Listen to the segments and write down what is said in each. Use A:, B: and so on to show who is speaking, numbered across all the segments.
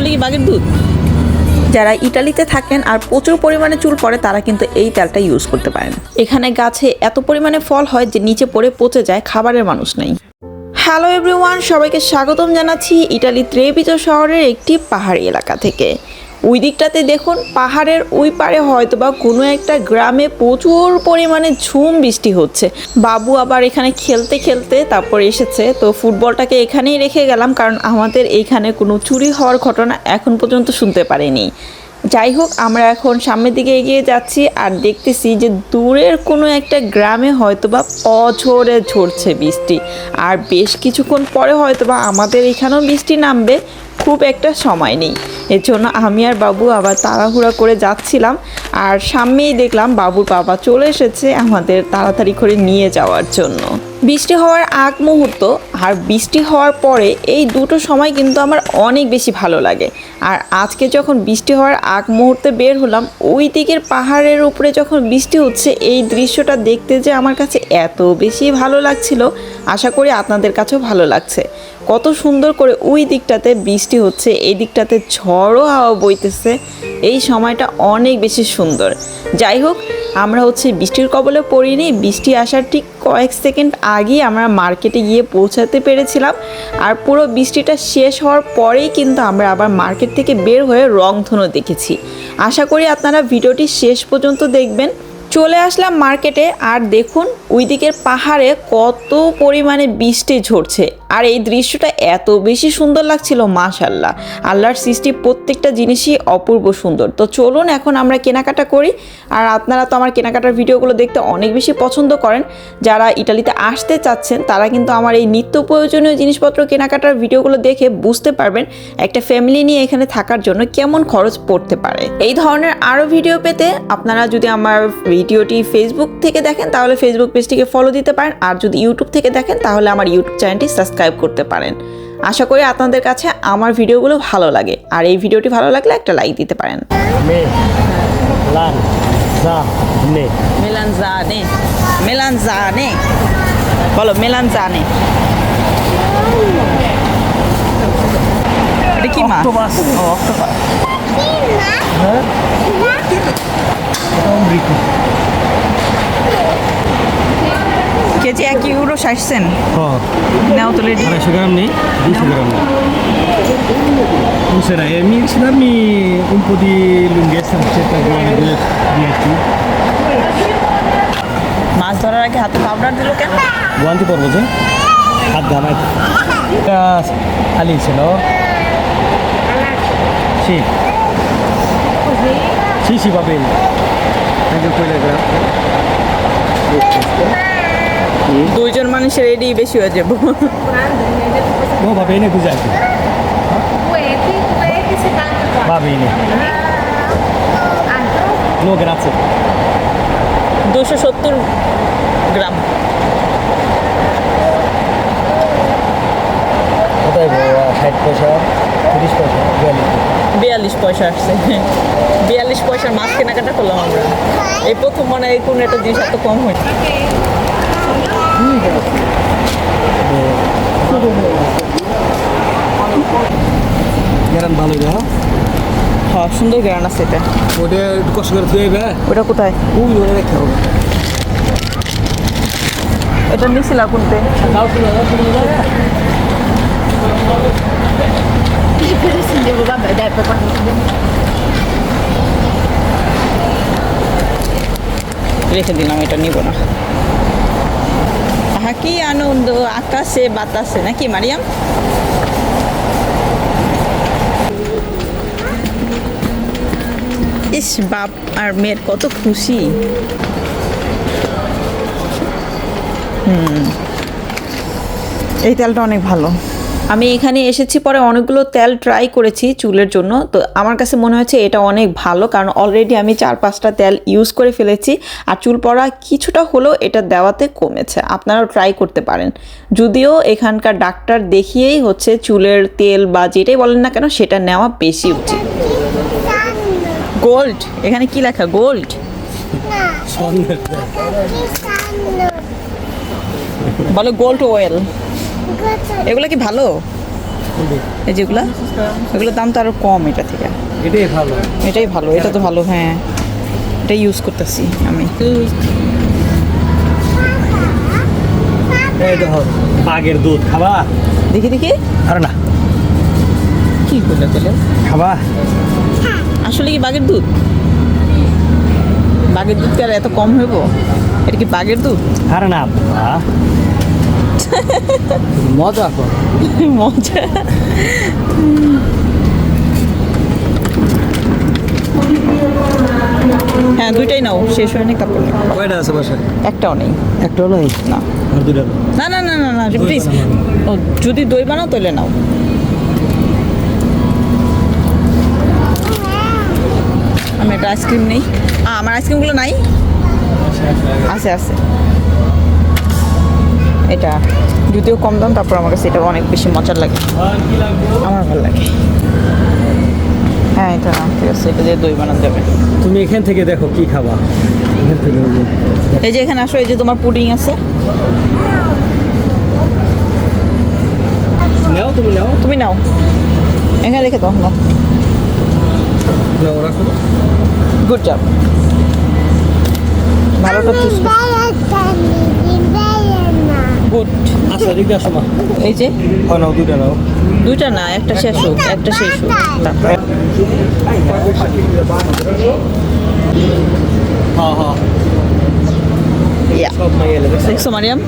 A: আসলে কি বাঘের দুধ। যারা ইটালিতে থাকেন আর প্রচুর পরিমাণে চুল পড়ে তারা কিন্তু এই তেলটা ইউজ করতে পারেন। এখানে গাছে এত পরিমাণে ফল হয় যে নিচে পড়ে পচে যায়, খাবারের মানুষ নেই। হ্যালো এভরিওয়ান সবাইকে স্বাগতম জানাচ্ছি ইটালি ত্রেপিত শহরের একটি পাহাড়ি এলাকা থেকে। ওই দিকটাতে দেখুন, পাহাড়ের ওই পারে হয়তো বা কোনো একটা গ্রামে প্রচুর পরিমাণে ঝুম বৃষ্টি হচ্ছে। বাবু আবার এখানে খেলতে খেলতে তারপর এসেছে। তো ফুটবলটাকে এখানেই রেখে গেলাম, কারণ আমাদের এইখানে কোনো চুরি হওয়ার ঘটনা এখন পর্যন্ত শুনতে পারিনি। যাই হোক, আমরা এখন সামনের দিকে এগিয়ে যাচ্ছি আর দেখতেছি যে দূরের কোনো একটা গ্রামে হয়তোবা অঝরে ঝরছে বৃষ্টি। আর বেশ কিছুক্ষণ পরে হয়তোবা আমাদের এখানেও বৃষ্টি নামবে। খুব একটা সময় নেই। এর জন্য আমি আর বাবু আবার তাড়াহুড়া করে যাচ্ছিলাম। আর সামনেই দেখলাম বাবুর বাবা চলে এসেছে আমাদের তাড়াতাড়ি করে নিয়ে যাওয়ার জন্য। বৃষ্টি হওয়ার আগ মুহূর্ত আর বৃষ্টি হওয়ার পরে এই দুটো সময় কিন্তু আমার অনেক বেশি ভালো লাগে। আর আজকে যখন বৃষ্টি হওয়ার আগ মুহূর্তে বের হলাম, ওই দিকের পাহাড়ের উপরে যখন বৃষ্টি হচ্ছে, এই দৃশ্যটা দেখতে যে আমার কাছে এত বেশি ভালো লাগছিল, আশা করি আপনাদের কাছেও ভালো লাগছে। কত সুন্দর করে ওই দিকটাতে বৃষ্টি হচ্ছে, এই দিকটাতে ঝড়ও হাওয়া বইতেছে। এই সময়টা অনেক বেশি সুন্দর। যাই হোক, আমরা হচ্ছে বৃষ্টির কবলে পড়িনি, বৃষ্টি আসার ঠিক কয়েক সেকেন্ড আগেই আমরা মার্কেটে গিয়ে পৌঁছাতে পেরেছিলাম। আর পুরো বৃষ্টিটা শেষ হওয়ার পরেই কিন্তু আমরা আবার মার্কেট থেকে বের হয়ে রংধনু দেখেছি। আশা করি আপনারা ভিডিওটি শেষ পর্যন্ত দেখবেন। চলে আসলাম মার্কেটে আর দেখুন ওই দিকের পাহাড়ে কত পরিমাণে বৃষ্টি ঝরছে। আর এই দৃশ্যটা এত বেশি সুন্দর লাগছিল মাশাল্লাহ আল্লাহর সৃষ্টি প্রত্যেকটা জিনিসই অপূর্ব সুন্দর। তো চলুন, এখন আমরা কেনাকাটা করি। আর আপনারা তো আমার কেনাকাটার ভিডিওগুলো দেখতে অনেক বেশি পছন্দ করেন। যারা ইটালিতে আসতে চাচ্ছেন, তারা কিন্তু আমার এই নিত্য প্রয়োজনীয় জিনিসপত্র কেনাকাটার ভিডিওগুলো দেখে বুঝতে পারবেন একটা ফ্যামিলি নিয়ে এখানে থাকার জন্য কেমন খরচ পড়তে পারে। এই ধরনের আরও ভিডিও পেতে আপনারা যদি আমার ভিডিওটি ফেসবুক থেকে দেখেন তাহলে ফেসবুক পেজটিকে ফলো দিতে পারেন। আর যদি ইউটিউব থেকে দেখেন তাহলে আমার ইউটিউব চ্যানেলটি সাবস্ক্রাইব করতে পারেন। আশা করি আপনাদের কাছে আমার ভিডিওগুলো ভালো লাগে। আর এই ভিডিওটি ভালো লাগলে একটা লাইক দিতে পারেন। বলো মেলানজানে। এটা কি মাছ অক্টোপাস।
B: Ombrico.
A: কেজি এক ইউরো ষাট
B: Oh,
A: নাও তো ready
B: adesso grammi? 200 grammi. Userei, eh, mi riesci a darmi un po' di lunghezza, 10?
A: মাছ ধরার আগে হাতে পাউডার দিল কেন
B: Guanti porvo già? হাত ঘামাই খালি ছিল Sì. Sì, sì, va bene. Anche quella è grande.
A: দুইজন মানুষের রেডি বেশি হয়ে যাব
B: No, va bene così anche.
C: Duetti, duetti 74.
B: Va bene.
C: Altro?
B: No, grazie.
A: দুশো সত্তর গ্রাম
B: কোথায় ষাট পয়সা বিয়াল্লিশ
A: পয়সা। আসছে। বিয়াল্লিশ পয়সার মাছ কেনাকাটা করলাম আমরা। এই প্রথম মনে হয় কোনো একটা জিনিস এত কম হয়।
B: গ্যারান ভালো যা
A: হ্যাঁ? সুন্দর গ্রান আছে এটা।
B: ওটা একটু কষ্ট করে ধুয়ে বে
A: ওটা কোথায়?
B: ওই ওটা রেখে হবে
A: এটা নিছিলা কোনতে?
C: Devo, vabbè dai, poi quando
A: রেখে দিলাম এটা নিব না আহা কি আনন্দ আকাশে বাতাসে নাকি মারিয়াম ইস বাপ আর মেয়ের কত খুশি হুম এই তেলটা অনেক ভালো আমি এখানে এসেছি পরে অনেকগুলো তেল ট্রাই করেছি চুলের জন্য। তো আমার কাছে মনে হচ্ছে এটা অনেক ভালো কারণ অলরেডি আমি চার পাঁচটা তেল ইউজ করে ফেলেছি আর চুল পড়া কিছুটা হলেও এটা দেওয়াতে কমেছে। আপনারাও ট্রাই করতে পারেন। যদিও এখানকার ডাক্তার দেখিয়েই হচ্ছে চুলের তেল বা যেটাই বলেন না কেন সেটা নেওয়া বেশি উচিত। গোল্ড এখানে কি লেখা? গোল্ড বলে গোল্ড অয়েল এগুলো কি ভালো? এই যেগুলা এগুলোর দাম তো আরও কম এটা থেকে।
B: এটাই ভালো।
A: এটাই ভালো এটা তো ভালো হ্যাঁ। এটাই ইউজ করতেছি আমি।
B: বাঘের দুধ খাবা?
A: দেখি দেখি।
B: আরে না।
A: কি করলে তাহলে?
B: খাবা?
A: আসলে কি বাঘের দুধ? বাঘের দুধ কি আর এত কম হইব? এটা কি বাঘের দুধ?
B: আরে না বাবা। মজা কর।
A: মজা। হ্যাঁ দুইটাই নাও শেষ হয়নি নাও।
B: কয়টা আছে বাসায়?
A: একটাও নেই।
B: একটাও নাই?
A: না।
B: আর দুটা
A: না না না না না প্লিজ ও যদি দই বানাও তাহলে নাও। আমি একটা আইসক্রিম নেই। আ, আমার আইসক্রিমগুলো নাই? আছে আছে। এটা যদিও কম দাম তারপর আমার কাছে এটা অনেক বেশি মজার লাগে। আমার ভালো লাগে। হ্যাঁ এটা ঠিক আছে এটা দিয়ে দই বানানো যাবে।
B: তুমি এখান থেকে দেখো কি খাবা। থেকে
A: এই যে এখানে আসো এই যে তোমার পুডিং আছে।
B: নাও তুমি নাও।
A: তুমি নাও। এখানে রেখে দাও নাও।
B: নাও রাখো।
A: গুড জব ভালোটা চুজ
B: আচ্ছা দিকে আসো মা।
A: এই যে?
B: হয় নাও দুইটা নাও।
A: দুইটা না একটা শেষ হোক একটা শেষ হোক।
B: হ্যাঁ হ্যাঁ।
A: দেখছ? মারিয়াম?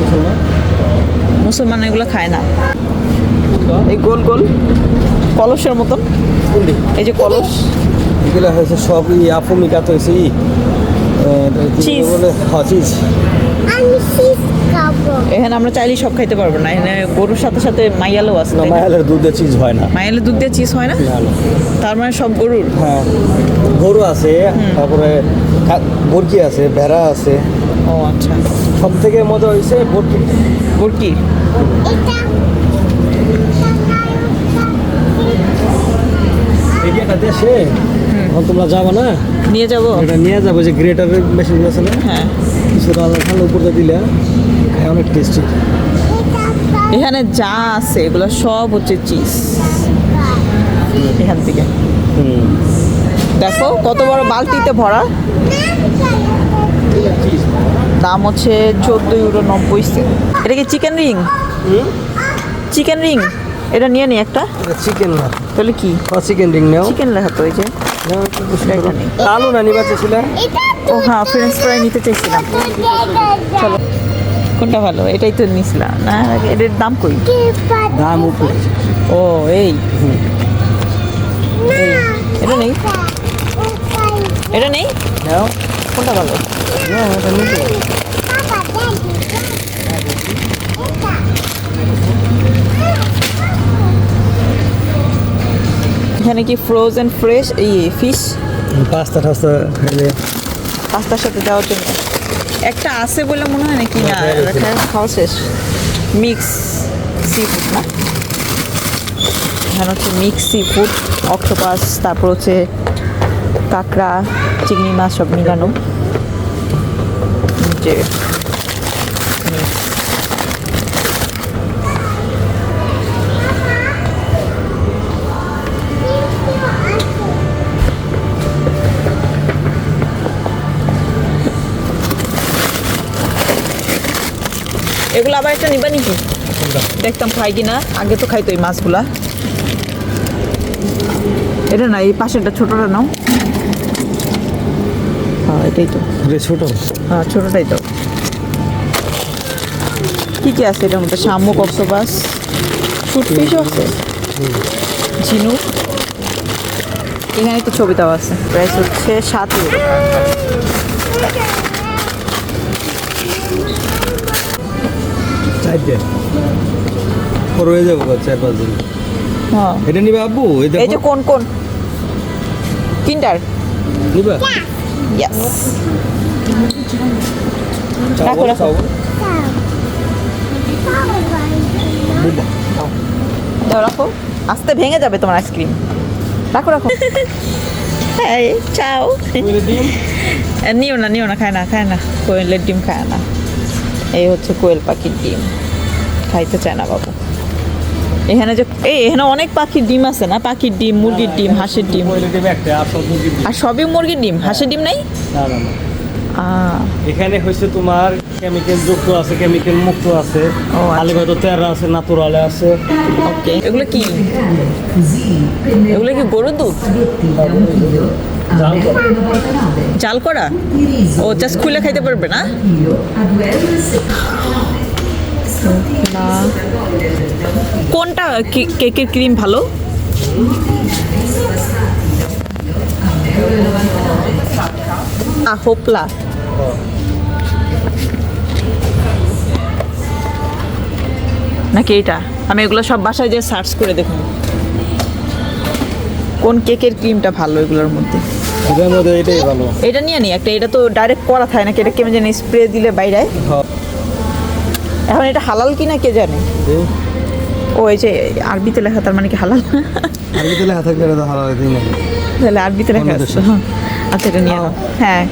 B: মুসলমান
A: মুসলমান এগুলো খায় না। এই গোল গোল। কলসের মতন। এই যে কলস।
B: এগুলো হয়েছে সব ই আফমিকা তো হয়েছে ই। হ্যাঁ চিজ
A: এখানে আমরা চাইলেই সব খাইতে পারব না। এখানে গরুর সাথে সাথে মাইয়ালও আছে না?
B: মায়ালের দুধে চিজ হয় না।
A: মাইয়ালের দুধ দিয়ে চিজ হয় না? তার মানে সব গরুর?
B: হ্যাঁ। গরু আছে তারপরে বরকি আছে ভেড়া আছে।
A: ও আচ্ছা।
B: সব থেকে মজা হয়েছে বরকি। একটা দেশে তোমরা যাব না?
A: নিয়ে যাব।
B: এটা নিয়ে যাব যে গ্রেটারের মেশিন আছে না?
A: হ্যাঁ।
B: কিছু রান্না খালে উপরে দিলে। অনেক টেস্টি
A: এখানে যা আছে এগুলো সব হচ্ছে চিজ এখান থেকে। দেখো কত বড় বালতিতে ভরা। দাম হচ্ছে চোদ্দ ইউরো নব্বই সেন্ট এটা কি চিকেন রিং চিকেন রিং এটা নিয়ে নি একটা।
B: চিকেন না।
A: তাহলে কি?
B: চিকেন রিং নাও।
A: চিকেন লেখা তো ওই যে।
B: আলু না। নিবা চেয়েছিল
A: ও হ্যাঁ ফ্রেঞ্চ ফ্রাই নিতে চাইছিলাম চলো। কোনটা ভালো? এটাই তো নিছিলাম না এটার দাম কই?
B: দাম উপরে।
A: ও এই। এটা নেই? এটা নেই? কোনটা ভালো? এখানে কি ফ্রোজেন ফ্রেশ এই ফিশ
B: পাস্তা টাস্তা
A: পাস্তার সাথে দেওয়ার জন্য। একটা আছে বলে মনে হয় নাকি? না খাওয়া শেষ। মিক্স সি ফুড না? এখানে হচ্ছে মিক্স সি ফুড অক্টোপাস তারপর হচ্ছে কাঁকড়া চিংড়ি মাছ সব মিলানো। যে এগুলো আবার একটা নিবা নাকি? দেখতাম খাই কিনা আগে তো খাইতো এই মাছগুলা। এটা না এই পাশেরটা ছোটটা নাও। হ্যাঁ এটাই তো।
B: ছোট।
A: হ্যাঁ ছোটটাই তো। কি কি আছে এটার মধ্যে? শামুক অক্টোপাস ফুটফিশও আছে। ঝিনুক। এখানে তো ছবি দেওয়া আছে। প্রাইস হচ্ছে সাত ইউরো।
B: পর হয়ে যাব চার পাঁচ দিন।
A: হ্যাঁ।
B: এটা নিবা আব্বু? এই
A: এই যে কোন কোন? কিন্ডার।
B: নিবা?
A: ইয়াস রাখো, রাখো। দাও রাখো। আস্তে ভেঙে যাবে তোমার আইসক্রিম। রাখো রাখো। চাও। নিও না নিও না খায় না খায় না। কোয়েলের ডিম খায় না। এই হচ্ছে কোয়েল পাখির ডিম। খাইতে চায় না বাবু। এখানে যে এই এখানে অনেক পাখির ডিম আছে না? পাখির ডিম মুরগির ডিম হাঁসের ডিম।
B: একটা আর
A: সবই মুরগির ডিম? হাঁসের ডিম নেই?
B: এখানে হচ্ছে তোমার কেমিক্যাল যুক্ত আছে কেমিক্যাল মুক্ত আছে।
A: আচ্ছা।
B: আলিগত তেরা আছে নাতুরালে আছে।
A: ওকে এগুলো কি? এগুলো কি গরুর দুধ।
B: জাল
A: করা। ও জাস্ট খুলে খাইতে পারবে না। কোনটা কে- কেকের ক্রিম ভালো? হোপলা নাকি এটা আমি এগুলো সব বাসায় যে সার্চ করে দেখুন। কোন কেকের ক্রিমটা ভালো এগুলোর মধ্যে?
B: এটার মধ্যে এটাই ভালো।
A: এটা নিয়ে নি একটা এটা তো ডাইরেক্ট করা থাকে নাকি? এটা কেমন জানি স্প্রে দিলে বাইরে।
B: হ্যাঁ।
A: এখন এটা হালাল কি না কে? জানে ও এই যে আরবিতে লেখা তার মানে কি হালাল?
B: আগে তো লেখা থাকলে এটা তো হারালে না
A: তাহলে আরবিতে লেখা আছে। হ্যাঁ। আচ্ছা এটা নিয়ে নাও। হ্যাঁ।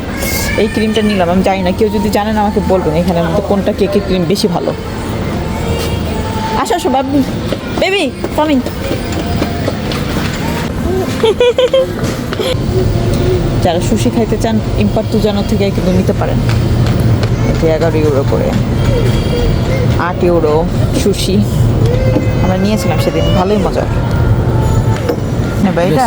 A: এই ক্রিমটা নিলাম আমি জানি না কেউ যদি জানেন আমাকে বলবেন এখানের মধ্যে কোনটা কেকের ক্রিম বেশি ভালো। আসো আসো বাবু। বেবি কামিং যারা সুশি খাইতে চান ইম্পার্টু জানো থেকে কিন্তু নিতে পারেন। এতে এগারো ইউরো করে। আট ইউরো সুশি। আমরা নিয়েছিলাম সেদিন ভালোই মজা। নেবা এটা?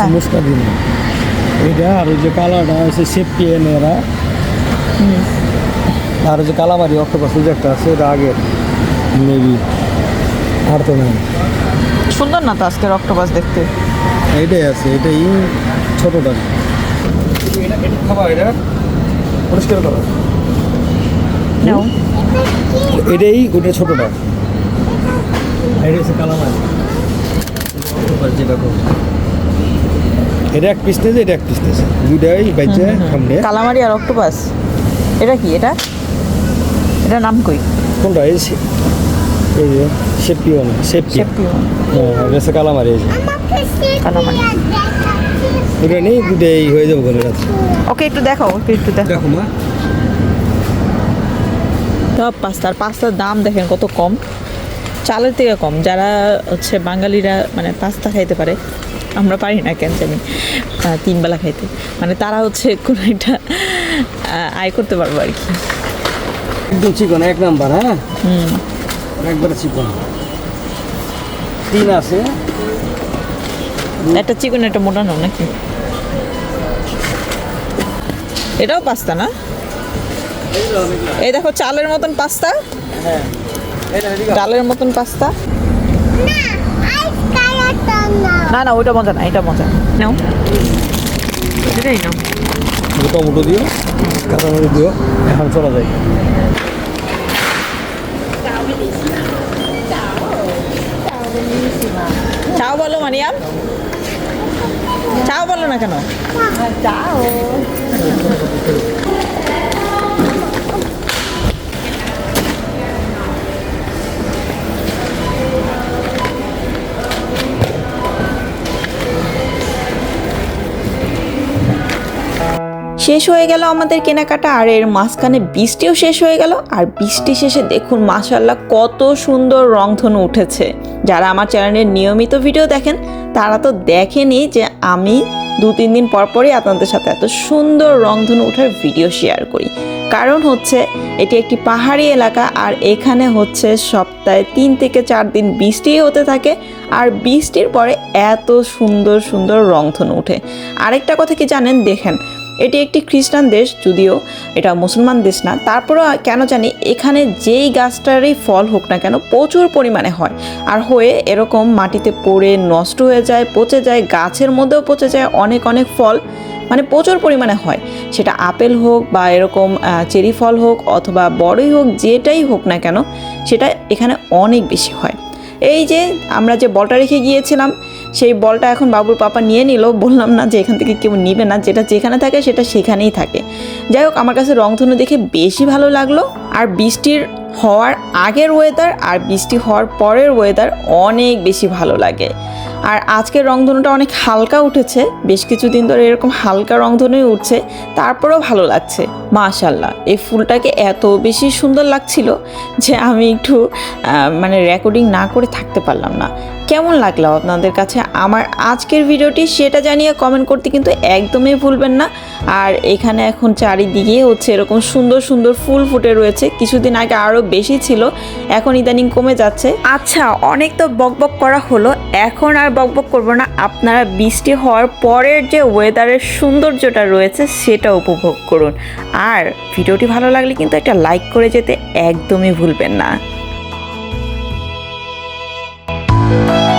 B: এইটা আর ওই যে কালারটা হচ্ছে সেফটি এরা আর ওই যে কালামারি অক্টোপাস যে একটা আছে ওটা আগের। মেবি আর তো নাই।
A: সুন্দর না তো আজকের অক্টোপাস দেখতে?
B: এইটাই আছে এটাই ছোটটা এটা এটা পরিষ্কার করো
A: নাও
B: এটাই ওটা ছোটটা এটা হচ্ছে কালামারি যেটা এটা এক পিস নিয়েছে এটা এক পিস নিয়েছে। দুইটাই বাইচে সামনে।
A: কালামারি আর অক্টোপাস। এটা কি এটা? এটা নাম কই?
B: কোনটা? এই এই যে সেফটিও না সেফটি
A: সেফটি
B: হ্যাঁ এটা কালামারি এই যে।
A: কালামারি।
B: ওটা নেই দুটাই হয়ে যাবে
A: ওকে একটু দেখাও ওকে একটু দেখাও
B: দেখো মা।
A: সব পাস্তার পাস্তার দাম দেখেন কত কম। চালের থেকে কম। যারা হচ্ছে বাঙালিরা মানে পাস্তা খাইতে পারে আমরা পারি না কেন জানি আহ, তিন বেলা খাইতে। মানে তারা হচ্ছে কোনো একটা আয় করতে পারব আর কি।
B: একদম চিকন এক নাম্বার হ্যাঁ? একবারে চিকন। তিন আছে।
A: একটা চিকেন একটা মোটা নাও নাকি? এটাও পাস্তা না? এই দেখো চালের মতন পাস্তা। ডালের মতন পাস্তা। না না ওইটা মজা না এটা মজা। নাও। এটাই নাও।
B: টমেটো দিও কাঁচামরিচ দিও এখন চলা যায়
A: চাও বলো মারিয়াম চাও বলো না কেন? শেষ হয়ে গেল আমাদের কেনাকাটা, আর এর মাঝখানে বৃষ্টিও শেষ হয়ে গেল, আর বৃষ্টি শেষে দেখুন মাশাল্লাহ কত সুন্দর রংধনু উঠেছে। যারা আমার চ্যানেলের নিয়মিত ভিডিও দেখেন, তারা তো দেখেনি যে আমি দু, তিন দিন পর পরই আপনাদের সাথে এত সুন্দর রংধনু ওঠার ভিডিও শেয়ার করি। কারণ হচ্ছে, এটি একটি পাহাড়ি এলাকা আর এখানে হচ্ছে সপ্তাহে তিন থেকে চার দিন বৃষ্টি হতে থাকে আর বৃষ্টির পরে এত সুন্দর সুন্দর রংধনু ওঠে। আরেকটা কথা কি জানেন? দেখেন এটি একটি খ্রিস্টান দেশ যদিও এটা মুসলমান দেশ না। তারপরেও কেন জানি এখানে যেই গাছটারই ফল হোক না কেন প্রচুর পরিমাণে হয়। আর হয়ে এরকম মাটিতে পড়ে নষ্ট হয়ে যায়, পচে যায়, গাছের মধ্যেও পচে যায় অনেক অনেক ফল মানে প্রচুর পরিমাণে হয়। সেটা আপেল হোক বা এরকম চেরি ফল হোক অথবা বড়ই হোক, যেটাই হোক না কেন, সেটা এখানে অনেক বেশি হয়। এই যে আমরা যে বলটা রেখে গিয়েছিলাম সেই বলটা এখন বাবুর পাপা নিয়ে নিল। বললাম না যে এখান থেকে কেউ নিবে না, যেটা যেখানে থাকে সেটা সেখানেই থাকে। যাই হোক, আমার কাছে রংধনু দেখে বেশি ভালো লাগল। আর বৃষ্টির হওয়ার আগের ওয়েদার আর বৃষ্টি হওয়ার পরের ওয়েদার অনেক বেশি ভালো লাগে। আর আজকের রংধনুটা অনেক হালকা উঠেছে। বেশ কিছুদিন ধরে এরকম হালকা রংধনুই উঠছে। তারপরেও ভালো লাগছে। মাশাল্লাহ এই ফুলটাকে এত বেশি সুন্দর লাগছিল যে আমি একটু মানে রেকর্ডিং না করে থাকতে পারলাম না। কেমন লাগল আপনাদের কাছে? আমার আজকের ভিডিওটি সেটা জানিয়ে কমেন্ট করতে কিন্তু একদমই ভুলবেন না। আর এখানে এখন চারিদিকে হচ্ছে এরকম সুন্দর সুন্দর ফুল ফুটে রয়েছে। কিছুদিন আগে আরও বেশি ছিল, এখন ইদানিং কমে যাচ্ছে। আচ্ছা অনেক তো বকবক করা হলো, এখন আর বকবক করব না। আপনারা বৃষ্টি হওয়ার পরের যে ওয়েদারের সৌন্দর্যটা রয়েছে, সেটা উপভোগ করুন। আর ভিডিওটি ভালো লাগলে কিন্তু একটা লাইক করে যেতে একদমই ভুলবেন না। Thank you.